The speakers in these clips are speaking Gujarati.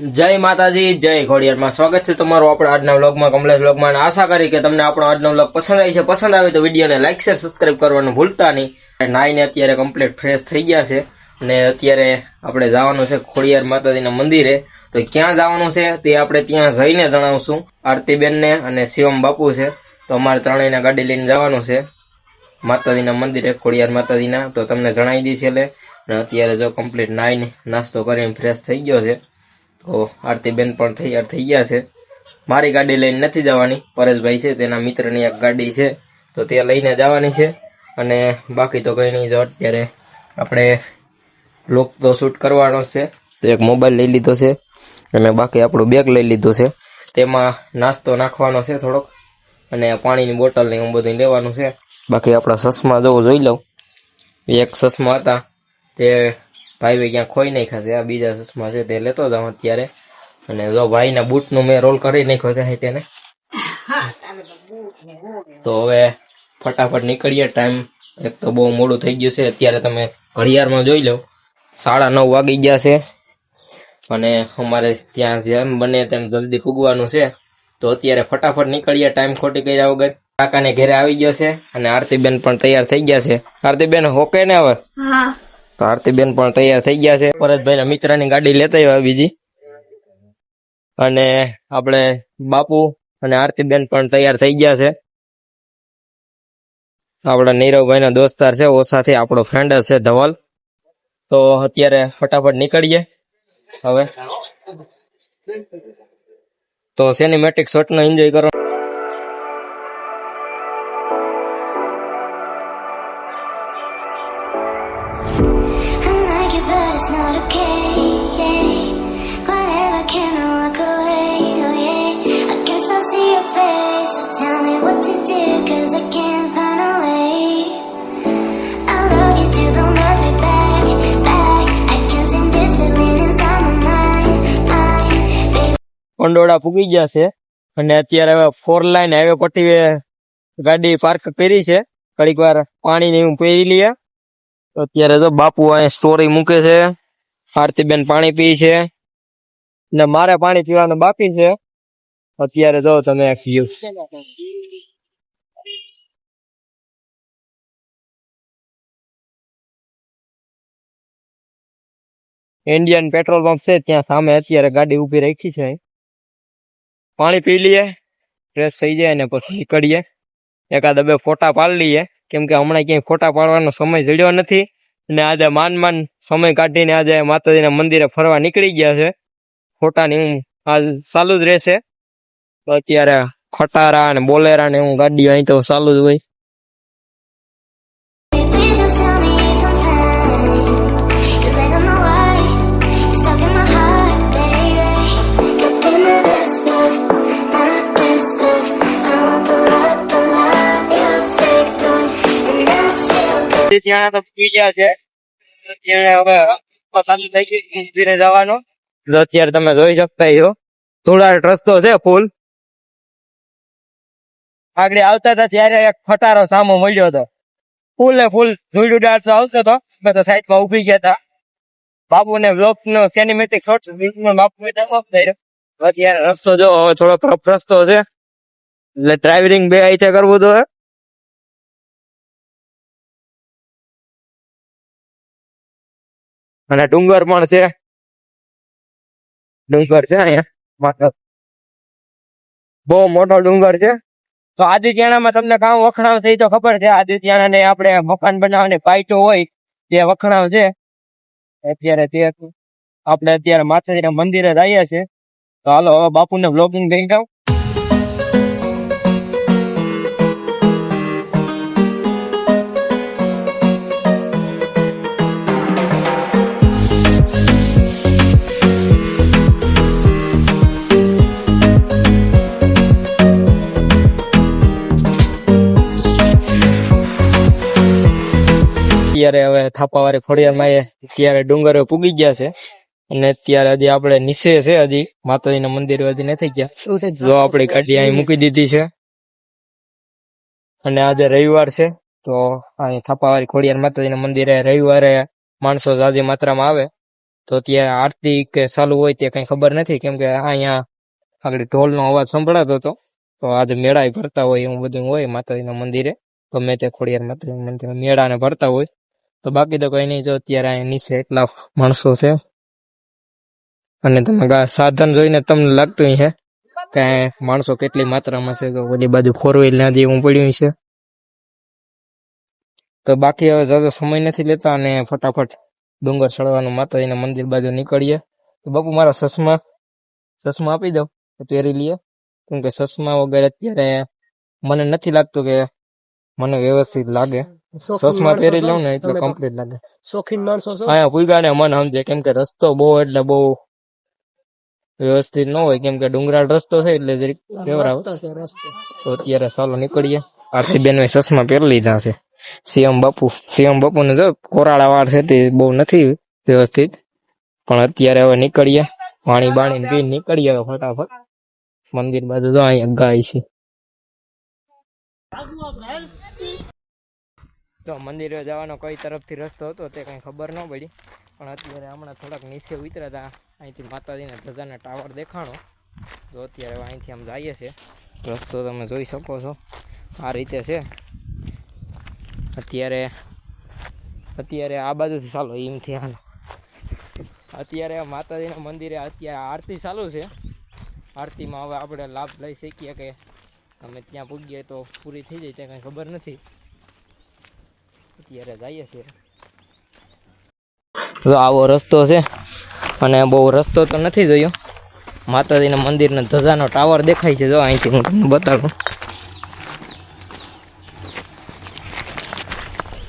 જય માતાજી, જય ખોડિયારમાં સ્વાગત છે તમારું આપણા આજના વ્લોગમાં. કમલેશ વ્લોગમાં આશા કરી કે તમને આપણો આજનો વ્લોગ પસંદ આવી છે. પસંદ આવે તો વિડીયોને લાઈક, શેર, સબસ્ક્રાઇબ કરવાનું ભૂલતા નહીં. નાઈને અત્યારે કમ્પ્લીટ ફ્રેશ થઈ ગયા છે. અને અત્યારે આપણે જવાનું છે ખોડિયાર માતાજીના મંદિરે. તો ક્યાં જવાનું છે તે આપણે ત્યાં જઈને જણાવશું. આરતીબેનને અને શિવમ બાપુ છે. તો અમારે ત્રણેયના ગાડી લઈને જવાનું છે માતાજીના મંદિરે, ખોડિયાર માતાજીના. તો તમને જણાવી દઈશ એટલે. અને અત્યારે જો કમ્પ્લીટ નાઈને નાસ્તો કરીને ફ્રેશ થઈ ગયો છે. તો આરતીબેન પણ તૈયાર થઈ ગયા છે. મારી ગાડી લઈને નથી જવાની. પરેશભાઈ છે, તેના મિત્રની એક ગાડી છે. તો તે લઈને જવાની છે. અને બાકી તો કંઈ નહીં જો, અત્યારે આપણે લોક તો શૂટ કરવાનો છે. તો એક મોબાઈલ લઈ લીધો છે અને બાકી આપણું બેગ લઈ લીધું છે. તેમાં નાસ્તો નાખવાનો છે થોડોક અને પાણીની બોટલ ને એવું બધું લેવાનું છે. બાકી આપણા સસમા જવું જોઈ લઉં. એક ચશ્મા હતા. તે ભાઈ ભાઈ ક્યાં ખોઈ નાખ્યા છે, આ બીજા ચશ્મા છે તે લેતો જાઉં અત્યારે. અને જો ભાઈના બૂટનું મેં રોલ કરી નાખ્યો છે તેને. તો હવે ફટાફટ નીકળીએ, ટાઈમ એક તો બહુ મોડું થઈ ગયું છે, અત્યારે તમે ઘડિયાળમાં જોઈ લો. સાડા નવ વાગી ગયા છે. અને અમારે ત્યાં જેમ બને તેમ જલ્દી ફૂગવાનું છે. તો અત્યારે ફટાફટ નીકળીએ, ટાઈમ ખોટી કર્યા વગર. કાકાને ઘરે આવી ગયો છે અને આરતીબેન પણ તૈયાર થઈ ગયા છે. આરતીબેન, હોકે ને હવે? હા. તો આરતીબેન પણ તૈયાર થઈ ગયા છે. પરતભાઈના મિત્રની ગાડી લેતા આવ્યા બીજી. અને આપણે બાપુ અને આરતીબેન પણ તૈયાર થઈ ગયા છે. આપણા નીરવભાઈના દોસ્તાર છે, ઓસાથી આપણો ફ્રેન્ડ છે ધવલ. તો અત્યારે ફટાફટ નીકળીએ. હવે. તો સિનેમેટિક શોટનો એન્જોય કરો. કંડોળા પૂગી ગયા છે. અને અત્યારે હવે ફોર લાઈન હાઈવે પટ્ટી ગાડી પાર્ક કરી છે. ઘડીક વાર પાણી ને એવું પી લઈએ. અત્યારે જો બાપુ અહીંયા સ્ટોરી મૂકે છે. આરતીબેન પાણી પી છે. ને મારે પાણી પીવાનું બાકી છે. અત્યારે જો તમે ઇન્ડિયન પેટ્રોલ પંપ છે, ત્યાં સામે અત્યારે ગાડી ઊભી રાખી છે. પાણી પી લઈએ ફ્રેશ થઈ જાય અને પછી નીકળીએ. એકાદ બે ફોટા પાડી લઈએ. કેમ કે હમણાં ક્યાંય ફોટા પાડવાનો સમય જડ્યો નથી અને આજે માન માન સમય કાઢીને આજે માતાજીના મંદિરે ફરવા નીકળી ગયા છે. ફોટાની હું હાલ ચાલુ જ રહેશે. અત્યારે ખટારા અને બોલેરા ને હું ગાડીઓ અહીં તો ચાલુ જ હોય. ત્યાં તો ગયા છે અત્યારે હવે ચાલુ થઈ ગઈ જવાનો. તો અત્યારે તમે જોઈ શકતા છો. થોડા રસ્તો છે ફૂલ. આગળ આવતા હતા ત્યારે એક ફટારો સામો મળ્યો હતો. ફૂલ ને ફૂલ જોઈડું ડાળસો આવતો હતો. અમે તો સાઈડમાં ઊભી ગયા હતા. બાપુ ને બ્લોક નો સેનિમેટિક શોર્ટ બાપુ અત્યારે રસ્તો જો થોડોક રફ રસ્તો છે. એટલે ડ્રાઇવિંગ બે આઈ કરવું તો. અને ડુંગર પણ છે. ડુંગર છે અહીંયા. બહુ મોટો ડુંગર છે. તો આદિત્યાણામાં તમને કામ વખણાવ થઈ તો ખબર છે. આદિત્યાણા આપણે મકાન બનાવવાની પાઇટો હોય તે વખણાવ છે. અત્યારે તે આપણે અત્યારે માતાજીના મંદિરે જઈએ છે તો હાલો, હવે બાપુને બ્લોગિંગ દઈ દઉં અત્યારે હવે થાપાવાળી ખોડિયારમાં એ અત્યારે ડુંગરો પૂગી ગયા છે. અને અત્યારે હજી આપણે નીચે છે હજી. માતાજીના મંદિર હજી નથી ગયા. જો આપણી ગાડી અહીં મૂકી દીધી છે. અને આજે રવિવાર છે, તો અહીં થાપાવાળી ખોડિયાર માતાજીના મંદિરે રવિવારે માણસો જાજી માત્રામાં આવે. તો ત્યાં આરતી કે ચાલુ હોય તે કઈ ખબર નથી, કેમ કે અહીંયા આગળ ઢોલનો અવાજ સંભળાતો હતો. તો આજે મેળા ભરતા હોય એવું બધું હોય માતાજીના મંદિરે. ગમે તે ખોડિયાર માતાજી મંદિરે મેળાને ભરતા હોય. તો બાકી તો કઈ નહીં જો અત્યારે અહીંયા નીચે એટલા માણસો છે. અને તમે સાધન જોઈને તમને લાગતું છે કે માણસો કેટલી માત્રામાં છે તો બધી બાજુ ફોર વ્હીલ ના જેવું પડ્યું છે. તો બાકી હવે જાજો સમય નથી લેતા અને ફટાફટ ડુંગર ચડવાનું માતાજીના મંદિર બાજુ નીકળીએ. તો બાપુ મારા સસમા ચશ્મા આપી દો તો પહેરી લઈએ કેમ કે સસમા વગર અત્યારે મને નથી લાગતું કે મને વ્યવસ્થિત લાગે. ચશ્મા પહેરી લઉં ને એટલે કમ્પ્લીટ લાગે. શોખીન માણસો છો? અહીંયા પૂગા ને મન સમજે કેમ કે રસ્તો બહુ એટલે બહુ વ્યવસ્થિત ન હોય કેમ કે ડુંગરાળ રસ્તો છે એટલે જરીક કેવરાવ. તો અત્યારે ચાલો નીકળીએ. આરતી બેન ચશ્મા પહેરી લીધા છે. સીએમ બાપુ સીએમ બાપુ ને જો કોરાળા વાળ છે તે બહુ નથી વ્યવસ્થિત. પણ અત્યારે હવે નીકળીએ. પાણી બાણી પી નીકળીએ હવે ફટાફટ. મંદિર બાજુ જો અહીંયા ગાય છે. તો મંદિરે જવાનો કઈ તરફથી રસ્તો હતો તે કંઈ ખબર ન પડી. પણ અત્યારે હમણાં થોડાક નીચે ઉતર્યા હતા અહીંથી માતાજીના ધજાના ટાવર દેખાણો. તો અત્યારે અહીંથી આમ જઈએ છે રસ્તો તમે જોઈ શકો છો. આ રીતે છે. અત્યારે અત્યારે આ બાજુથી ચાલો એમથી હાલો. અત્યારે માતાજીના મંદિરે અત્યારે આરતી ચાલુ છે. આરતીમાં હવે આપણે લાભ લઈ શકીએ કે અમે ત્યાં પૂગીએ તો પૂરી થઈ જાય ત્યાં કંઈ ખબર નથી. અત્યારે જઈએ છીએ. જો આવો રસ્તો છે, અને બહુ રસ્તો તો નથી જોયો. માતાજીના મંદિરના ધજાનો ટાવર દેખાય છે, જો અહીંથી હું તમને બતાવું.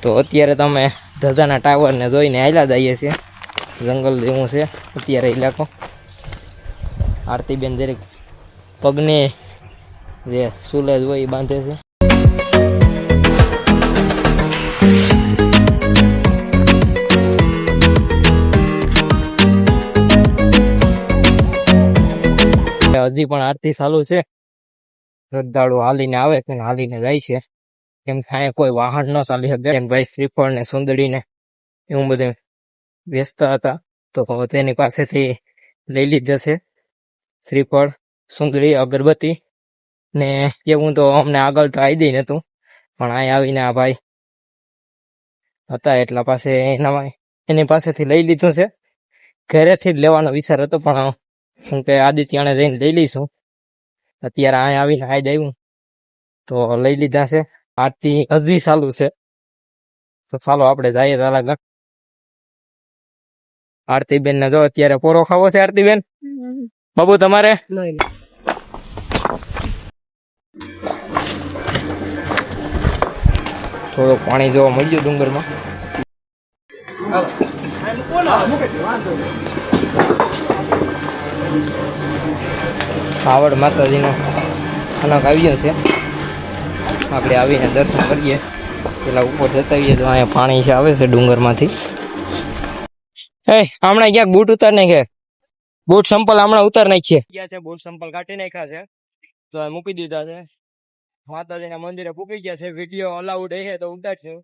તો અત્યારે તમે ધજાના ટાવરને જોઈને આયલા જઈએ છીએ. જંગલ જેવું છે, અત્યારે ઇલાકો આરતીબેન દરેક પગને જે સુલેજ હોય એ બાંધે છે. હજી પણ આરતી ચાલુ છે. શ્રદ્ધાળુ હાલીને આવે છે ને હાલીને જાય છે. કેમ કે અહીંયા કોઈ વાહન ન ચાલી શકે. એમ ભાઈ શ્રીફળ ને સુંદરીને એવું બધું વ્યસ્ત હતા. તો તેની પાસેથી લઈ લીધા છે. શ્રીફળ, સુંદરી, અગરબત્તી ને એવું તો અમને આગળ તો આવી દઈ નતું પણ અહીં આવીને આ ભાઈ હતા એટલા પાસે એના એની પાસેથી લઈ લીધું છે. ઘરેથી જ લેવાનો વિચાર હતો, પણ હું કે આદિત્યને જઈને લઈ લઈશું. અત્યારે અહીંયા આવીને આજ આવ્યું. તો લઈ લીધા છે. આરતી હજી ચાલુ છે. તો ચાલો આપણે જઈએ તારા આરતી બેન ને જો અત્યારે પોરો ખાવો છે આરતી બેન બાબુ તમારે? થોડું પાણી જોવા મળ્યું ડુંગરમાં. કાવડ માતાજીનો અનક આવ્યો છે. આપણે આવીને દર્શન કરીએ. પેલા ઉપર જતા આવીએ તો અહીંયા પાણી છે, આવે છે ડુંગરમાંથી. એ, હમણાં ક્યાંક બૂટ ઉતાર નાખે બૂટ સંપલ હમણાં ઉતાર નાખીએ. ગયા છે, બૂટ સંપલ કાઢી નાખ્યા છે. તો મૂકી દીધા છે. માતાજીના મંદિરે પૂકી ગયા છે. વીડિયો અલાઉડ હે તો ઉતારશું.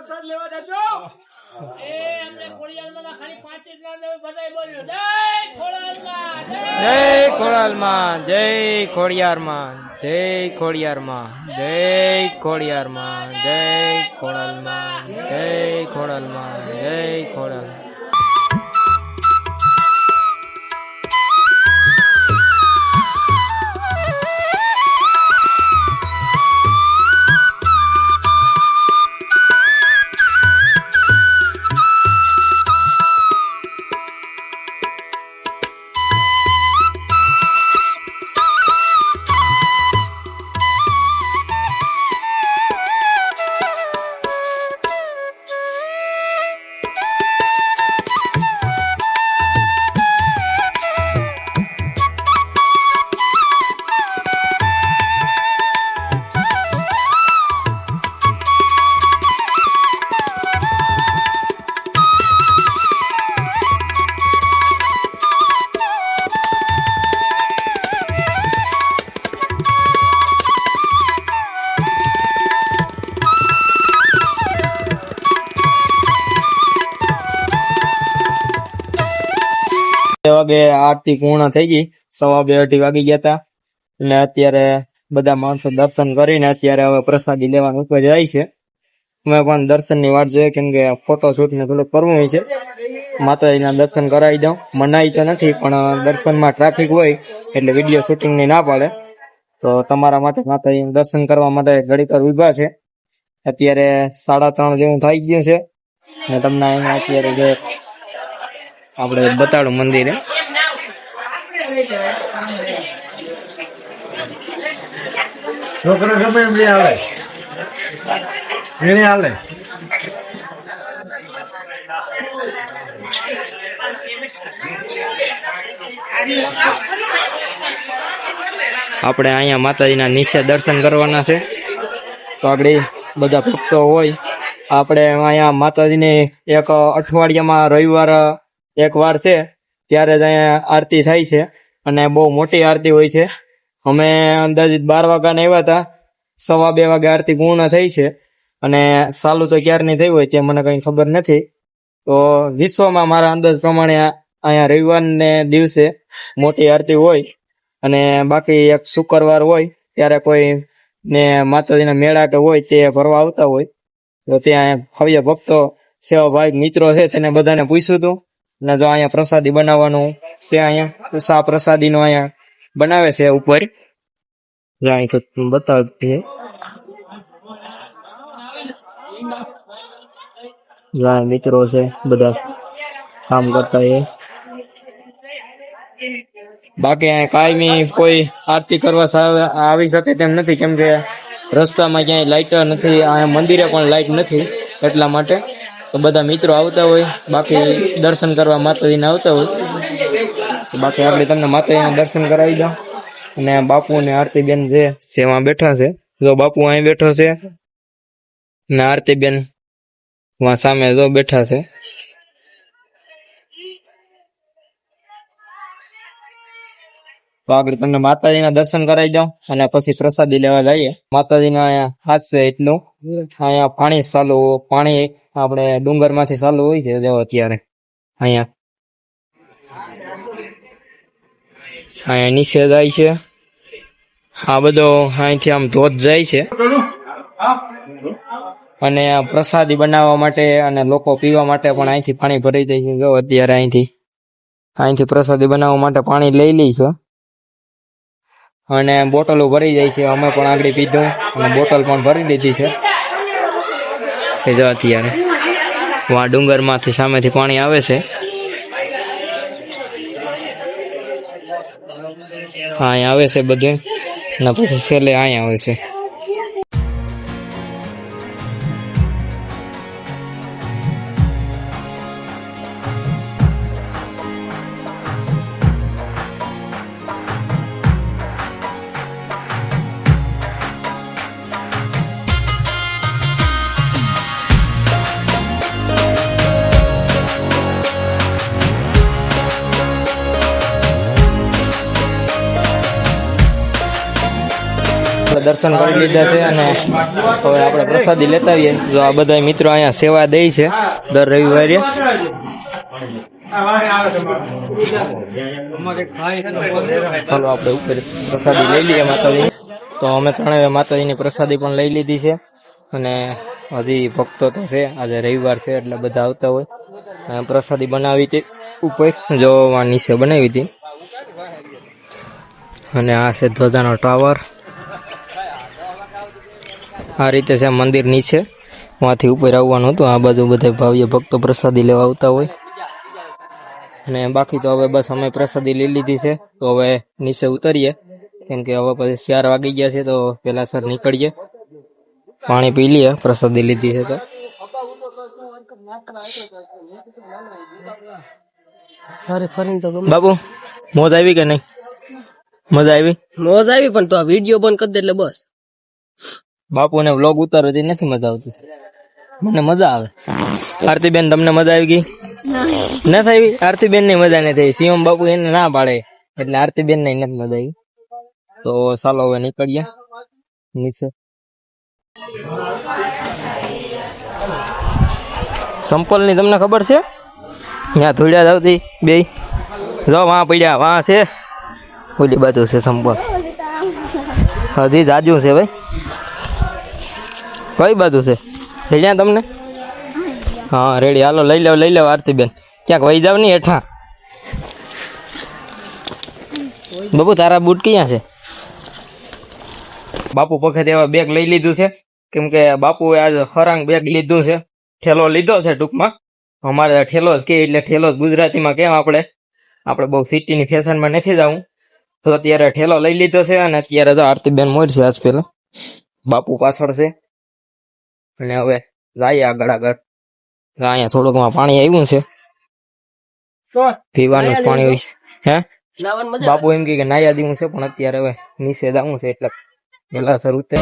પ્રસાદ લેવા જજો. એ અમને ખોડિયારમાં ખાલી પાંચ જ નામ બધાય બોલ્યો જય ખોડિયારમાં જય ખોડિયારમાં જય ખોડિયારમાં જય ખોડિયારમાં જય ખોડિયારમાં જય ખોડિયારમાં જય ખોડિયારમાં જય ખોડિયાર બે આરતી પૂર્ણ થઈ ગઈ. સવા બે અઢી વાગી ગયા હતા અને અત્યારે બધા માણસો દર્શન કરીને અત્યારે હવે પ્રસાદી લેવાનું ઉપર જાય છે. અમે પણ દર્શનની વાટ જોઈએ કેમ કે ફોટો શૂટ ને થોડુંક કરવું હોય છે. માતાજીના દર્શન કરાવી દઉં. મનાઈ તો નથી, પણ દર્શનમાં ટ્રાફિક હોય એટલે વીડિયો શૂટિંગની ના પાડે. તો તમારા માટે માતાજી દર્શન કરવા માટે ઘડીકર ઊભા છે. અત્યારે સાડા ત્રણ જેવું થઈ ગયું છે. અને તમને અહીંયા અત્યારે જે આપણે બતાડું મંદિરે. છોકરો ગમે એમ આવે. એને હાલે. આપણે અહીંયા માતાજીના નીચે દર્શન કરવાના છે. તો આપણે બધા ભક્તો હોય. આપણે અહીંયા માતાજીને એક અઠવાડિયામાં રવિવાર, એક વાર છે. ત્યારે જ અહીંયા આરતી થાય છે અને બહુ મોટી આરતી હોય છે. અમે અંદાજિત બાર વાગ્યાને આવ્યા હતા. સવા બે વાગે આરતી પૂર્ણ થઈ છે. અને ચાલુ તો ક્યારની થઈ હોય તે મને કંઈ ખબર નથી. તો વિશ્વમાં મારા અંદાજ પ્રમાણે અહીંયા રવિવારને દિવસે મોટી આરતી હોય અને બાકી એક શુક્રવાર હોય ત્યારે કોઈ ને માતાજીના મેળા કે હોય તે ભરવા આવતા હોય. તો ત્યાં હવે ભક્તો સેવાભાવી મિત્રો છે તેને બધાને પૂછ્યું હતું. અને જો અહીંયા પ્રસાદી બનાવવાનું છે અહીંયા સા પ્રસાદીનો અહીંયા બનાવે છે ઉપર? બતાવતી મિત્રો છે, બધા કામ કરતા એ બાકી કાયમી કોઈ આરતી કરવા આવી શકે તેમ નથી, કેમ કે રસ્તામાં ક્યાંય લાઇટ નથી, અહીંયા મંદિરે પણ લાઇટ નથી એટલા માટે. તો બધા મિત્રો આવતા હોય, બાકી દર્શન કરવા માતાજીને આવતા હોય. તો બાકી આપણે તમને માતાજીના દર્શન કરાવી દઉં. અને બાપુ ને આરતી બેન છે તેમાં બેઠા છે, જો બાપુ અહીં બેઠો છે ને આરતી બેન વहाँ સામે જો બેઠા છે. તો આગળ તમને માતાજીના દર્શન કરાવી દઉં અને પછી પ્રસાદી લેવા જઈએ. માતાજીના અહીંયા હાથ છે એટલું. અહીંયા પાણી ચાલુ, પાણી આપણે ડુંગરમાંથી ચાલુ હોય છે, જો અત્યારે. અહીંયા. અહીંયા નીચે જાય છે. આ બધો અહીંથી આમ ધોધ જાય છે. અને પ્રસાદી બનાવવા માટે અને લોકો પીવા માટે પણ અહીંથી પાણી ભરી જાય છે, જો અત્યારે અહીંથી. અહીંથી પ્રસાદી બનાવવા માટે પાણી લઈ લઈ છે. અને બોટલો ભરી જાય છે, અમે પણ આગળ પીધું. અને બોટલ પણ ભરી દીધી છે. કે જો અત્યારે. વાં ડુંગરમાંથી સામેથી પાણી આવે છે. હા આવે છે બધે. ને પછી છેલ્લે અહીંયા આવે છે. દર્શન કરી લીધા છે અને હવે આપણે પ્રસાદી લેતા આવીએ. જો આ બધા મિત્રો અહીંયા સેવા દે છે, દર રવિવારે. ચાલો આપણે ઉપર પ્રસાદી લઈ લઈએ માતાજી. તો અમે ત્રણેય માતાજીની પ્રસાદી પણ લઈ લીધી છે અને હજી ભક્તો તો છે, આજે રવિવાર છે એટલે બધા આવતા હોય. પ્રસાદી બનાવી હતી ઉપર, જો નીચે બનાવી હતી. અને આ છે ધ્વજાનો ટાવર. આ રીતે છે મંદિર નીચે. વાંથી ઉપર આવવાનું હતું. આ બાજુ બધા ભાવ્ય ભક્તો પ્રસાદી લેવા આવતા હોય. અને બાકી તો હવે બસ અમે પ્રસાદી લઈ લીધી છે. તો હવે નીચે ઉતરીએ. કેમ કે હવે પછી ચાર વાગી ગયા છે તો પેલા સર નીકળીએ. પાણી પી લઈએ. પ્રસાદી લીધી છે તો. બાબુ મોજ આવી કે નહીં? મજા આવી? મોજ આવી પણ તો આ વીડિયો બંધ કરી દે એટલે બસ. બાપુને વ્લોગ ઉતારવાથી નથી મજા આવતી. મને મજા આવે. આરતીબેન તમને મજા આવી ગઈ? ના થઈ આરતીબેનની મજા નહીં થઈ. શિવમ બાપુ એને ના પાડે. એટલે આરતીબેન ને નથી મજા આવી. તો ચાલો હવે નીકળીએ. નીચે. સંપલની તમને ખબર છે? ત્યાં ધોળિયા જાવતી બે જો વાં પડ્યા વાં છે. ઓલી બાજુ છે સંપલ. હજી જાજુ છે ભાઈ. કઈ બાજુ છે? જડ્યા તમને. હા, રેડી. હાલો, લઈ લેવ લઈ લેવ આરતીબેન. ક્યાંક વહી જાવ નહીં હેઠા. બાપુ તારા બૂટ ક્યાં છે? બાપુ પખત એવા બેગ લઈ લીધું છે. કેમ કે બાપુએ આજ હરાંગ બેગ લીધું છે. ઠેલો લીધો છે ટૂંકમાં. અમારે ઠેલો જ કે, એટલે ઠેલો જ ગુજરાતીમાં કેમ આપણે? આપણે બહુ સિટીની ફેશનમાં નથી જવું. તો અત્યારે ઠેલો લઈ લીધો છે અને અત્યારે તો આરતીબેન મોડ છે આજ પેલા બાપુ પાછળ છે. અને હવે જાય આગળ આગળ. અહીંયા થોડુંકમાં પાણી આવ્યું છે. પીવાનું જ પાણી હોય છે. હે? નાવાની મજા બાપુ એમ કહે કે નાયા દીવું છે પણ અત્યારે હવે નીચે જવું છે એટલે પેલા સર ઉતરે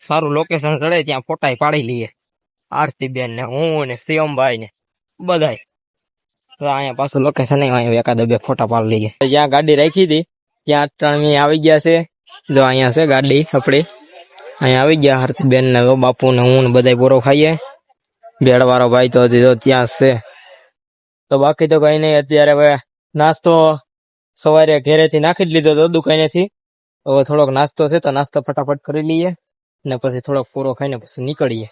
સારું લોકેશન ચડે ત્યાં ફોટા પાડી લઈએ. આરતીબેન ને હું ને શિવમભાઈ ને બધાય. તો અહીંયા પાછું લોકેશન અહીંયા એકાદ બે ફોટા પાડી લઈએ. જ્યાં ગાડી રાખી હતી, ત્યાં ત્રણ આવી ગયા છે. જો અહીંયા છે ગાડી આપણી. અહીંયા આવી ગયા હાર્દિકબેન ને જો બાપુ ને હું ને બધા પૂરો ખાઈએ. ભેળ વાળો ભાઈ તો હજી જો ત્યાં જ છે. તો બાકી તો કઈ નહીં, અત્યારે હવે નાસ્તો સવારે ઘેરેથી નાખી જ લીધો હતો દુકાનેથી. હવે થોડોક નાસ્તો છે તો નાસ્તો ફટાફટ કરી લઈએ ને પછી થોડોક પૂરો ખાઈને પછી નીકળીએ.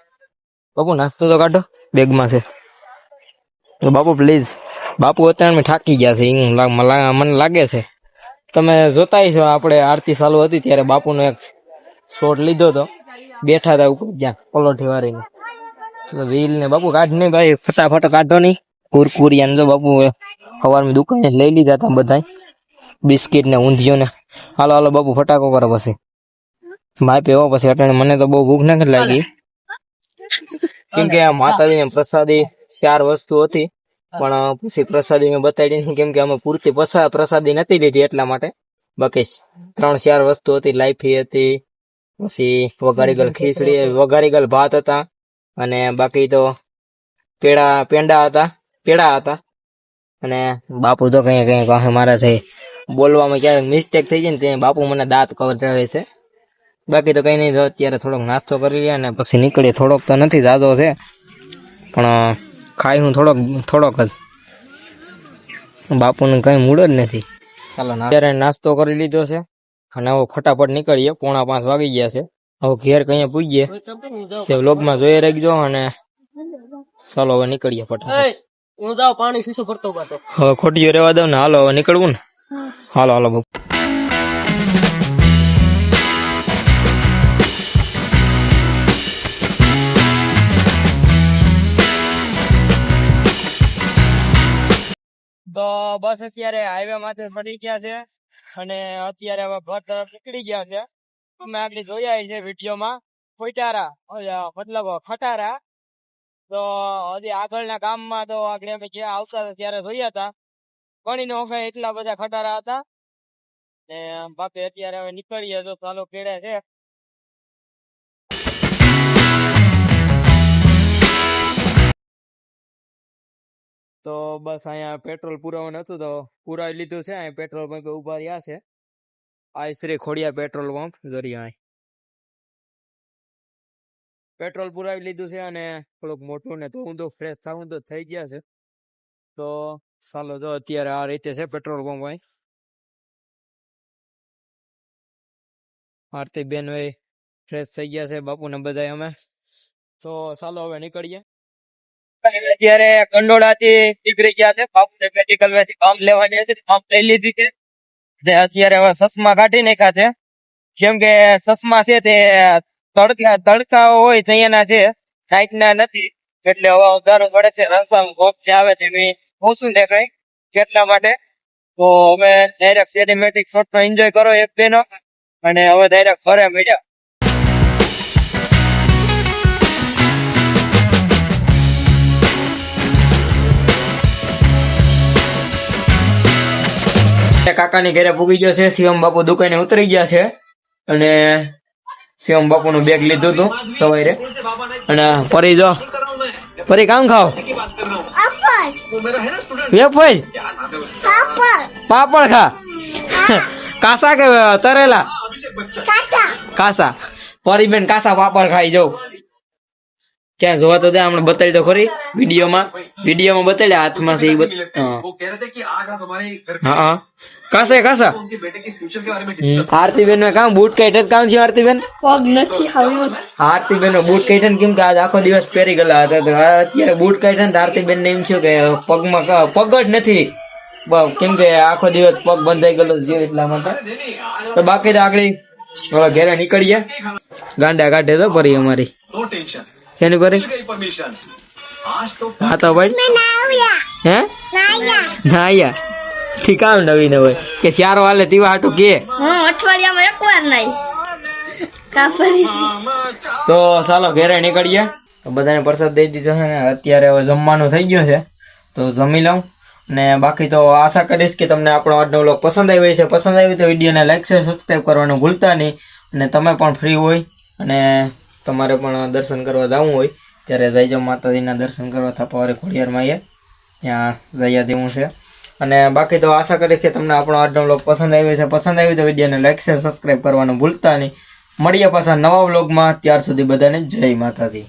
બાપુ, નાસ્તો તો કાઢો, બેગમાં છે. તો બાપુ પ્લીઝ બાપુ અત્યારે થાકી ગયા છે મને લાગે છે. તમે જોતા છો આપણે આરતી ચાલુ હતી ત્યારે બાપુનો એક શોટ લીધો તો બેઠા હતા ઉપર જ્યાં પલોઠી વારીને એટલે રીલ ને બાપુ કાઢ નહીં ભાઈ, ફટાફટ કાઢો નહીં. કુરકુરિયા જો બાપુ સવારમાં દુકાને લઈ લીધા હતા બધા બિસ્કિટ ને ઊંધિયો ને. હાલો હાલો બાપુ ફટાકો કરો પછી. માય પીવો પછી અટાણે મને તો બહુ ભૂખ નથી લાગી. કેમ કે માતાજીને પ્રસાદી ચાર વસ્તુ હતી. પણ પછી પ્રસાદી મેં બતાડી નહીં કેમ કે અમે પૂરતી પ્રસાદી નથી લીધી એટલા માટે. બાકી ત્રણ ચાર વસ્તુ હતી લાઈફી હતી પછી વઘારી ગયેલ ખીચડી વઘારી ગયેલ ભાત હતા અને બાકી તો પેડા પેંડા હતા પેડા હતા. અને બાપુ તો કઈ કઈ કહે મારાથી બોલવામાં ક્યારેક મિસ્ટેક થઈ જાય ને તે બાપુ મને દાંત કવરાવે છે. બાકી તો કઈ નહીં અત્યારે થોડોક નાસ્તો કરી લે અને પછી નીકળીએ. થોડોક તો નથી જાજો છે. પણ ખાઈ હું થોડોક થોડોક જ. બાપુનું કઈ મૂડ જ નથી. ચાલો અત્યારે નાસ્તો કરી લીધો છે. અને હવે ફટાફટ નીકળીએ. પોણા પાંચ વાગી ગયા છે. હવે ઘેર કઈ પૂગીએ તે વ્લોગમાં જોઈ રાખજો અને ચાલો હવે નીકળીએ ફટાફટ. હું જાઉં પાણી શીશો ફરતો પાછો. હવે ખોટીઓ રેવા દઉં ને. હાલો હવે નીકળવું ને. હાલો હાલો બાપુ. તો બસ અત્યારે હાઈવે માંથી ફરી ગયા છે અને અત્યારે હવે ઘર તરફ નીકળી ગયા છે. અમે આગળ જોયા છે વિડીયોમાં ફોટારા મતલબ ખટારા તો હજી આગળના ગામમાં તો આગળ અમે જ્યાં આવતા હતા ત્યારે જોયા હતા. ગણી નો એટલા બધા ખટારા હતા. ને બાપે અત્યારે હવે નીકળીએ તો ચાલો કેળે છે. તો બસ અહીંયા પેટ્રોલ પુરાવાનું હતું તો પુરાવી લીધું છે. અહીંયા પેટ્રોલ પંપે ઊભા રહ્યા છે. આ શ્રી ખોડિયા પેટ્રોલ પંપ દરિયા પેટ્રોલ પુરાવી લીધું છે અને થોડુંક મોટું ને તો હું તો ફ્રેશ થવું તો થઈ ગયા છે. તો ચાલો જો અત્યારે આ રીતે છે પેટ્રોલ પંપ અહીં. આરતી બેન ભાઈ ફ્રેશ થઈ ગયા છે બાપુને બધા અમે. તો ચાલો હવે નીકળીએ. અત્યારે કંડોળાથી નીકળી ગયા છે. બાપુ મેડિકલમાંથી કામ લેવાની હતી. કામ લઈ લીધી છે. અત્યારે હવે સસમા કાઢી નાખ્યા છે. કેમ કે સસમા છે તે તડકા, તડકાઓ હોય ત્યાંના છે. નાઈટ ના નથી. એટલે હવે ઉધારો પડે છે. રસ્તામાં કોક જે આવે તે પૂછું ને કઈ કેટલા માટે. તો અમે ડાયરેક્ટ સિનેમેટિક શોટ એન્જોય કરો એક બેનો. અને હવે ડાયરેક્ટ ઘરે મળ્યા. કાકાની ઘરે પૂગી ગયો છે શિવમ બાપુ દુકાને ઉતરી ગયા છે. અને શિવમ બાપુનું બેગ લીધું હતું સવારે. અને ફરી જો. ફરી કામ ખાવ. વેફર પાપડ ખા. કાસા કે તરેલા? કાસા. પરીબેન કાસા પાપડ ખાઈ જાઉં. ક્યાં જોવા તો દે આપણે બતાવી તો ખરી વિડીયોમાં. વિડીયોમાં બતાવ્યા હાથમાંથી હા. કાસે કાસા આરતીબેન કામ બૂટ કાઢે કામ થયું આરતીબેન? પગ નથી આરતીબેન નો બૂટ કાઢે કેમ કે આજ આખો દિવસ પહેરી ગયેલા હતા અત્યારે બૂટ કાઢે ને આરતીબેન ને એમ થયું કે પગમાં પગ જ નથી. કેમ કે આખો દિવસ પગ બંધાઈ ગયેલો છે એટલા માટે. તો બાકી તો આગળ ઘેરે નીકળીએ. ગાંડા કાઢે તો ફરી અમારી. શેની કરી હા તો ભાઈ. હે? નાયા થી કામ નવી નવી કે ચારો હાલે તીવા હાટું કે? હું અઠવાડિયામાં એકવાર નહીં કાપરી તો ચાલો ઘેરે નીકળીએ. તો બધાને પ્રસાદ દઈ દીધો છે ને. અત્યારે હવે જમવાનું થઈ ગયું છે. તો જમી લઉં. ને બાકી તો આશા કરીશ કે તમને આપણો આજનો વ્લોગ પસંદ આવ્યો છે પસંદ આવ્યો તો વિડીયોને લાઈક શેર સબસ્ક્રાઈબ કરવાનું ભૂલતા નહીં. અને તમે પણ ફ્રી હોય. અને તમારે પણ દર્શન કરવા જવું હોય, ત્યારે જઈજો માતાજીના દર્શન કરવા થપાવારે ખોડિયારમાં આવીએ ત્યાં જઈએ દેવું છે. અને બાકી તો આશા કરીએ કે તમને આપણો આજનો બ્લોગ પસંદ આવ્યો છે. પસંદ આવ્યો તો વિડીયોને લાઈક શેર સબસ્ક્રાઈબ કરવાનું ભૂલતા નહીં. મળીએ પાછા નવા બ્લોગમાં ત્યાર સુધી બધાને જય માતાજી.